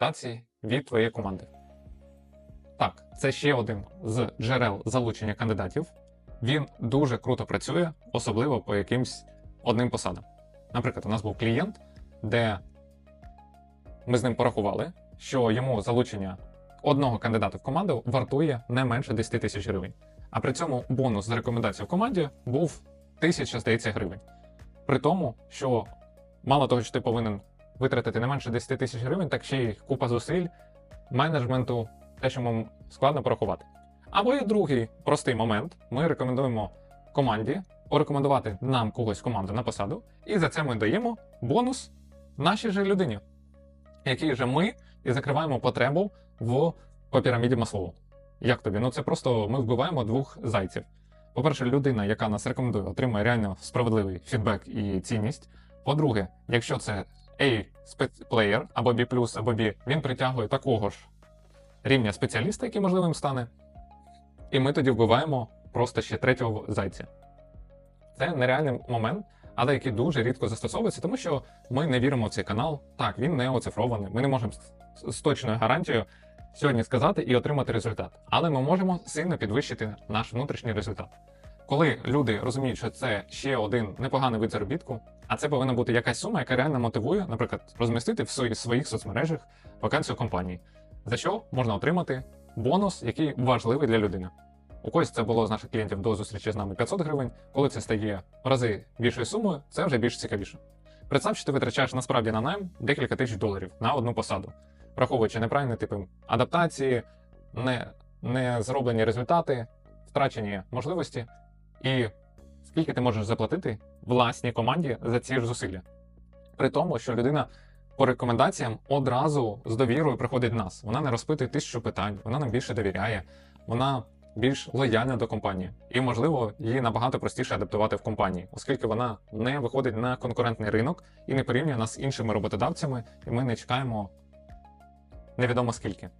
рекомендацій від твоєї команди. Так, це ще один з джерел залучення кандидатів. Він дуже круто працює, особливо по якимсь одним посадам. Наприклад, у нас був клієнт, де ми з ним порахували, що йому залучення одного кандидата в команду вартує не менше 10 тисяч гривень. А при цьому бонус за рекомендацію в команді був 1000, здається, гривень. При тому, що мало того, що ти повинен витратити не менше 10 тисяч гривень, так ще й купа зусиль менеджменту, те, що вам складно порахувати. Або і другий простий момент: ми рекомендуємо команді порекомендувати нам когось команду на посаду, і за це ми даємо бонус нашій же людині, який же ми і закриваємо потребу в по піраміді Маслоу. Як тобі? Ну це просто ми вбиваємо двох зайців. По-перше, людина, яка нас рекомендує, отримає реально справедливий фідбек і цінність. По-друге, якщо це A спецплеєр або B+, або B, він притягує такого ж рівня спеціаліста, який можливим стане. І ми тоді вбиваємо просто ще третього зайця. Це нереальний момент, але який дуже рідко застосовується, тому що ми не віримо в цей канал. Так, він не оцифрований. Ми не можемо з точною гарантією сьогодні сказати і отримати результат. Але ми можемо сильно підвищити наш внутрішній результат. Коли люди розуміють, що це ще один непоганий вид заробітку, а це повинна бути якась сума, яка реально мотивує, наприклад, розмістити в своїх, соцмережах вакансію компанії, за що можна отримати бонус, який важливий для людини. У когось це було з наших клієнтів до зустрічі з нами 500 гривень. Коли це стає в рази більшою сумою, це вже більш цікавіше. Представ, що ти витрачаєш насправді на найм декілька тисяч доларів на одну посаду, враховуючи неправильні типи адаптації, не, не зроблені результати, втрачені можливості, і скільки ти можеш заплатити власній команді за ці ж зусилля. При тому, що людина по рекомендаціям одразу з довірою приходить в нас. Вона не розпитує тисячу питань, вона нам більше довіряє, вона більш лояльна до компанії. І, можливо, її набагато простіше адаптувати в компанії, оскільки вона не виходить на конкурентний ринок і не порівнює нас з іншими роботодавцями, і ми не чекаємо невідомо скільки.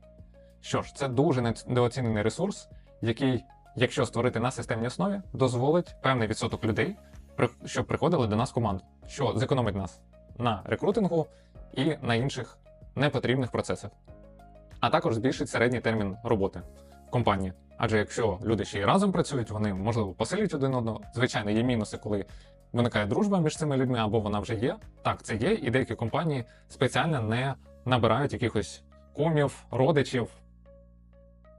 Що ж, це дуже недооцінений ресурс, який, якщо створити на системній основі, дозволить певний відсоток людей, щоб приходили до нас в команду, що зекономить нас на рекрутингу і на інших непотрібних процесах. А також збільшить середній термін роботи в компанії. Адже якщо люди ще й разом працюють, вони можливо посилюють один одного. Звичайно, є мінуси, коли виникає дружба між цими людьми, або вона вже є. Так, це є, і деякі компанії спеціально не набирають якихось кумів, родичів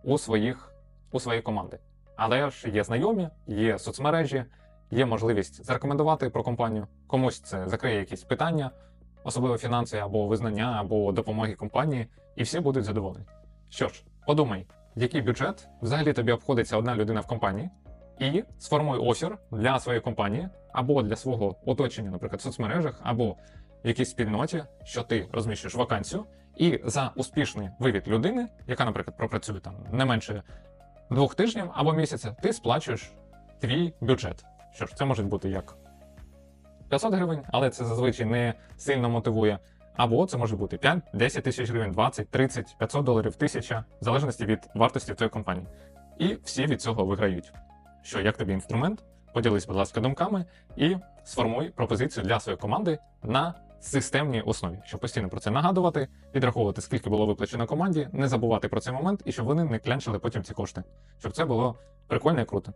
у своїх у свої команди. Але ж є знайомі, є соцмережі, є можливість зарекомендувати про компанію. Комусь це закриє якісь питання, особливо фінансові або визнання, або допомоги компанії, і всі будуть задоволені. Що ж, подумай, який бюджет взагалі тобі обходиться одна людина в компанії, і сформуй офер для своєї компанії або для свого оточення, наприклад, в соцмережах, або в якійсь спільноті, що ти розміщуєш вакансію, і за успішний вивід людини, яка, наприклад, пропрацює там не менше двох тижнів або місяця, ти сплачуєш твій бюджет. Що ж, це може бути як 500 гривень, але це зазвичай не сильно мотивує. Або це може бути 5, 10 тисяч гривень, 20, 30, 500 доларів, 1000, в залежності від вартості твоєї компанії. І всі від цього виграють. Що як тобі інструмент? Поділись, будь ласка, думками і сформуй пропозицію для своєї команди на системній основі, щоб постійно про це нагадувати, підраховувати, скільки було виплачено команді, не забувати про цей момент і щоб вони не клянчили потім ці кошти, щоб це було прикольно і круто.